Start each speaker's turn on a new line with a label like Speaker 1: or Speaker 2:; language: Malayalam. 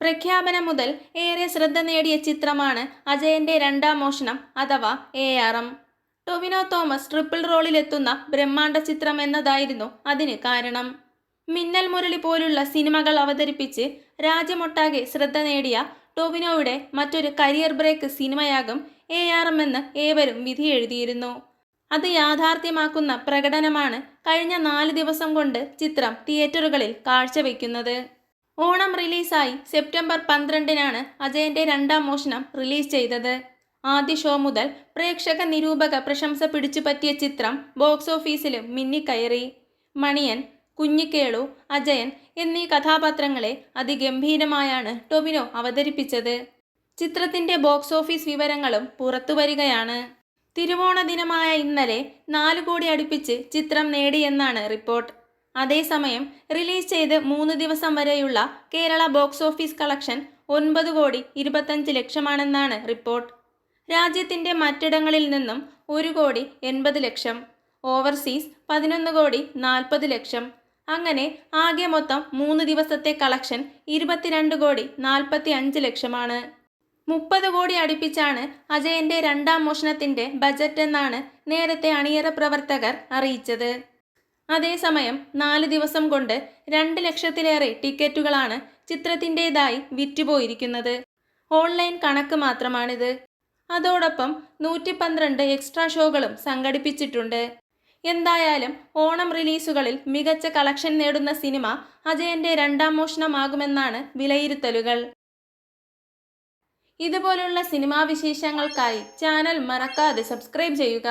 Speaker 1: പ്രഖ്യാപനം മുതൽ ഏറെ ശ്രദ്ധ നേടിയ ചിത്രമാണ് അജയന്റെ രണ്ടാം മോഷണം അഥവാ A R M. Tovino Thomas triple റോളിലെത്തുന്ന ബ്രഹ്മാണ്ഡ ചിത്രം എന്നതായിരുന്നു അതിന് കാരണം. മിന്നൽ മുരളി പോലുള്ള സിനിമകൾ അവതരിപ്പിച്ച് രാജ്യമൊട്ടാകെ ശ്രദ്ധ നേടിയ ടൊവിനോയുടെ മറ്റൊരു കരിയർ ബ്രേക്ക് സിനിമയാകും എ ആർ എം എന്ന് ഏവരും വിധി എഴുതിയിരുന്നു. അത് യാഥാർത്ഥ്യമാക്കുന്ന പ്രകടനമാണ് കഴിഞ്ഞ നാല് ദിവസം കൊണ്ട് ചിത്രം തിയേറ്ററുകളിൽ കാഴ്ചവെക്കുന്നത്. ഓണം റിലീസായി സെപ്റ്റംബർ പന്ത്രണ്ടിനാണ് അജയന്റെ രണ്ടാം മോഷണം റിലീസ് ചെയ്തത്. ആദ്യ ഷോ മുതൽ പ്രേക്ഷക നിരൂപക പ്രശംസ പിടിച്ചുപറ്റിയ ചിത്രം ബോക്സ് ഓഫീസിലും മിന്നിക്കയറി. മണിയൻ കുഞ്ഞിക്കേളു അജയൻ എന്നീ കഥാപാത്രങ്ങളെ അതിഗംഭീരമായാണ് ടൊവിനോ അവതരിപ്പിച്ചത്. ചിത്രത്തിന്റെ ബോക്സ് ഓഫീസ് വിവരങ്ങളും പുറത്തുവരികയാണ് തിരുവോണ ദിനമായ ഇന്നലെ നാലു കോടി അടുപ്പിച്ച് ചിത്രം നേടിയെന്നാണ് റിപ്പോർട്ട്. അതേസമയം റിലീസ് ചെയ്ത് മൂന്ന് ദിവസം വരെയുള്ള കേരള ബോക്സ് ഓഫീസ് കളക്ഷൻ ഒൻപത് കോടി ഇരുപത്തഞ്ച് ലക്ഷമാണെന്നാണ് റിപ്പോർട്ട്. രാജ്യത്തിന്റെ മറ്റിടങ്ങളിൽ നിന്നും ഒരു കോടി എൺപത് ലക്ഷം ഓവർസീസ് പതിനൊന്ന് കോടി നാൽപ്പത് ലക്ഷം. അങ്ങനെ ആകെ മൊത്തം മൂന്ന് ദിവസത്തെ കളക്ഷൻ ഇരുപത്തിരണ്ട് കോടി നാൽപ്പത്തി അഞ്ച് ലക്ഷമാണ്. മുപ്പത് കോടി അടുപ്പിച്ചാണ് അജയന്റെ രണ്ടാം മോഷണത്തിന്റെ ബജറ്റ് എന്നാണ് നേരത്തെ അണിയറ പ്രവർത്തകർ അറിയിച്ചത്. അതേസമയം നാല് ദിവസം കൊണ്ട് രണ്ട് ലക്ഷത്തിലേറെ ടിക്കറ്റുകളാണ് ചിത്രത്തിന്റെതായി വിറ്റുപോയിരിക്കുന്നത്. ഓൺലൈൻ കണക്ക് മാത്രമാണിത്. അതോടൊപ്പം നൂറ്റി പന്ത്രണ്ട് എക്സ്ട്രാ ഷോകളും സംഘടിപ്പിച്ചിട്ടുണ്ട്. എന്തായാലും ഓണം റിലീസുകളിൽ മികച്ച കളക്ഷൻ നേടുന്ന സിനിമ അജയന്റെ രണ്ടാം മോഷണമാകുമെന്നാണ് വിലയിരുത്തലുകൾ. ഇതുപോലുള്ള സിനിമാ വിശേഷങ്ങൾക്കായി ചാനൽ മറക്കാതെ സബ്സ്ക്രൈബ് ചെയ്യുക.